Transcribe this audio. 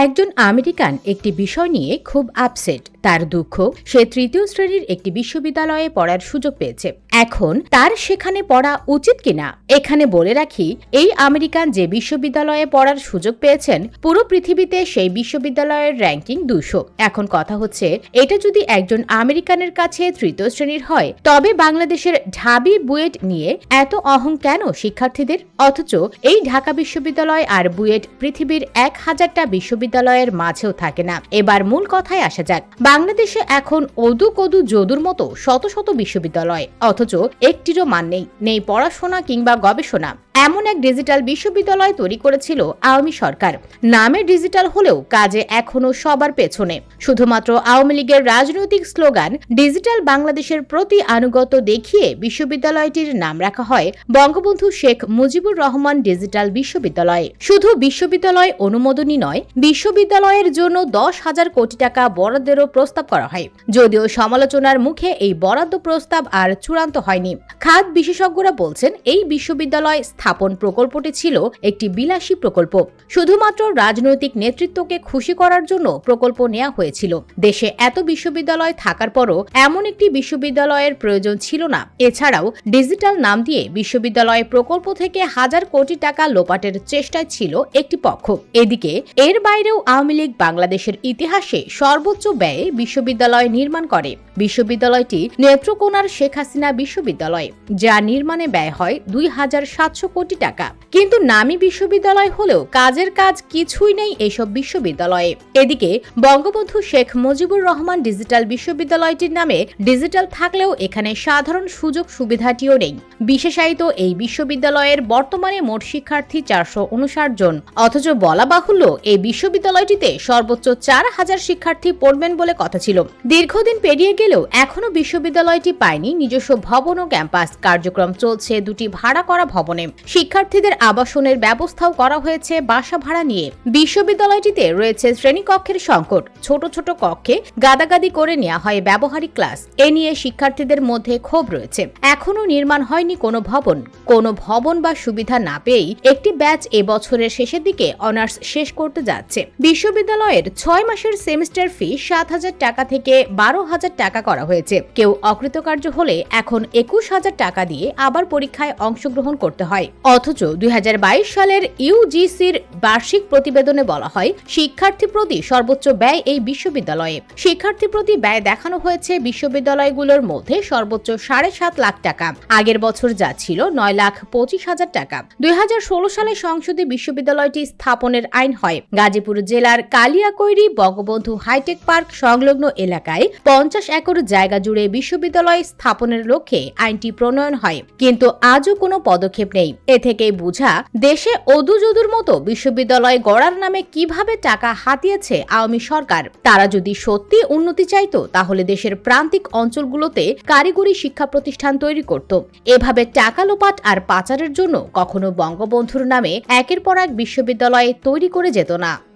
একজন আমেরিকান একটি বিষয় নিয়ে খুব আপসেট তার দুঃখ সে তৃতীয় শ্রেণির একটি বিশ্ববিদ্যালয়ে পড়ার সুযোগ পেয়েছে। এখন তার সেখানে পড়া উচিত কিনা, এখানে বলে রাখি, এই আমেরিকান যে বিশ্ববিদ্যালয়ে পড়ার সুযোগ পেয়েছেন, পুরো পৃথিবীতে সেই বিশ্ববিদ্যালয়ের র্যাঙ্কিং দুশো। এখন কথা হচ্ছে, এটা যদি একজন আমেরিকানের কাছে তৃতীয় শ্রেণির হয়, তবে বাংলাদেশের ঢাবি বুয়েট নিয়ে এত অহং কেন শিক্ষার্থীদের? অথচ এই ঢাকা বিশ্ববিদ্যালয় আর বুয়েট পৃথিবীর এক হাজারটা বিশ্ববিদ্যালয়ের মাঝেও থাকে না। এবার মূল কথায় আসা যাক বাংলাদেশে এখন অদু কদু যদুর মতো শত শত বিশ্ববিদ্যালয়, অথচ একটিরও মান নেই। নেই পড়াশোনা কিংবা গবেষণা। এমন এক ডিজিটাল বিশ্ববিদ্যালয় তৈরি করেছিল আওয়ামী সরকার। নামে ডিজিটাল হলেও কাজে এখনও সবার পেছনে। শুধুমাত্র আওয়ামী লীগের রাজনৈতিক স্লোগান, ডিজিটাল বাংলাদেশের প্রতি আনুগত্য দেখিয়ে বিশ্ববিদ্যালয়টির নাম রাখা হয় বঙ্গবন্ধু শেখ মুজিবুর রহমান ডিজিটাল বিশ্ববিদ্যালয়। শুধু বিশ্ববিদ্যালয় অনুমোদনই নয়, বিশ্ববিদ্যালয়ের জন্য দশ হাজার কোটি টাকা বরাদ্দেরও প্রস্তাব করা হয়। যদিও সমালোচনার মুখে এই বরাদ্দ প্রস্তাব আর চূড়ান্ত হয়নি। খাত বিশেষজ্ঞরা বলছেন, এই বিশ্ববিদ্যালয় স্থাপন প্রকল্পটি ছিল একটি বিলাসী প্রকল্প। শুধুমাত্র রাজনৈতিক নেতৃত্বকে খুশি করার জন্য প্রকল্প নেওয়া হয়েছিল। দেশে এত বিশ্ববিদ্যালয় থাকার পরও এমন একটি বিশ্ববিদ্যালয়ের প্রয়োজন ছিল না। এছাড়াও ডিজিটাল নাম দিয়ে বিশ্ববিদ্যালয় প্রকল্প থেকে হাজার কোটি টাকা লোপাটের চেষ্টায় ছিল একটি পক্ষ। এদিকে এর বাইরেও আওয়ামী লীগ বাংলাদেশের ইতিহাসে সর্বোচ্চ ব্যয়ে বিশ্ববিদ্যালয় নির্মাণ করে। বিশ্ববিদ্যালয়টি নেত্রকোনার শেখ হাসিনা বিশ্ববিদ্যালয় যা নির্মাণে ব্যয় হয় দুই হাজার সাতশো কোটি টাকা। কিন্তু নামী বিশ্ববিদ্যালয় হলেও কাজের কাজ কিছুই নেই এসব বিশ্ববিদ্যালয়ে। এদিকে বঙ্গবন্ধু শেখ মুজিবুর রহমান ডিজিটাল বিশ্ববিদ্যালয়টির নামে ডিজিটাল থাকলেও এখানে সাধারণ সুযোগ সুবিধাটিও নেই। বিশেষায়িত এই বিশ্ববিদ্যালয়ের বর্তমানে মোট শিক্ষার্থী চারশো উনষাট জন। অথচ বলা বাহুল্য, এই বিশ্ববিদ্যালয়টিতে সর্বোচ্চ চার হাজার শিক্ষার্থী পড়বেন বলে কথা ছিল। দীর্ঘদিন পেরিয়ে গেলেও এখনও বিশ্ববিদ্যালয়টি পায়নি। নিজস্ব ভবন ও ক্যাম্পাস। কার্যক্রম চলছে দুটি ভাড়া করা ভবনে। শিক্ষার্থীদের আবাসনের ব্যবস্থাও করা হয়েছে বাসা ভাড়া নিয়ে। বিশ্ববিদ্যালয়টিতে রয়েছে শ্রেণীকক্ষের সংকট। ছোট ছোট কক্ষে গাদাগাদি করে নেওয়া হয় ব্যবহারিক ক্লাস। এ নিয়ে শিক্ষার্থীদের মধ্যে ক্ষোভ রয়েছে। এখনও নির্মাণ হয়নি কোনো ভবন। কোনো ভবন বা সুবিধা না পেয়েই একটি ব্যাচ এ বছরের শেষের দিকে অনার্স শেষ করতে যাচ্ছে। বিশ্ববিদ্যালয়ের ছয় মাসের সেমিস্টার ফি সাত হাজার টাকা থেকে বারো হাজার টাকা করা হয়েছে। কেউ অকৃতকার্য হলে এখন একুশ হাজার টাকা দিয়ে আবার পরীক্ষায় অংশগ্রহণ করতে হয়। অথচ দুই হাজার বাইশ সালের ইউজিসির বার্ষিক প্রতিবেদনে বলা হয়, শিক্ষার্থী প্রতি সর্বোচ্চ ব্যয় এই বিশ্ববিদ্যালয়ে। শিক্ষার্থী প্রতি ব্যয় দেখানো হয়েছে বিশ্ববিদ্যালয়গুলোর মধ্যে সর্বোচ্চ সাড়ে সাত লাখ টাকা। আগের বছর যা ছিল নয় লাখ পঁচিশ হাজার টাকা। দু হাজার ষোলো সালে সংসদে বিশ্ববিদ্যালয়টি স্থাপনের আইন হয়। গাজীপুর জেলার কালিয়াকৈরি বঙ্গবন্ধু হাইটেক পার্ক সংলগ্ন এলাকায় পঞ্চাশ একর জায়গা জুড়ে বিশ্ববিদ্যালয় স্থাপনের লক্ষ্যে আইনটি প্রণয়ন হয়। কিন্তু আজও কোনো পদক্ষেপ নেই। এ থেকেই বোঝা দেশে অদুজদুর মতো বিশ্ববিদ্যালয় গড়ার নামে কীভাবে টাকা হাতিয়েছে আওয়ামী সরকার। তারা যদি সত্যি উন্নতি চাইত, তাহলে দেশের প্রান্তিক অঞ্চলগুলোতে কারিগরি শিক্ষা প্রতিষ্ঠান তৈরি করত। এভাবে টাকা লোপাট আর পাচারের জন্য কখনো বঙ্গবন্ধুর নামে একের পর এক বিশ্ববিদ্যালয় তৈরি করে যেত না।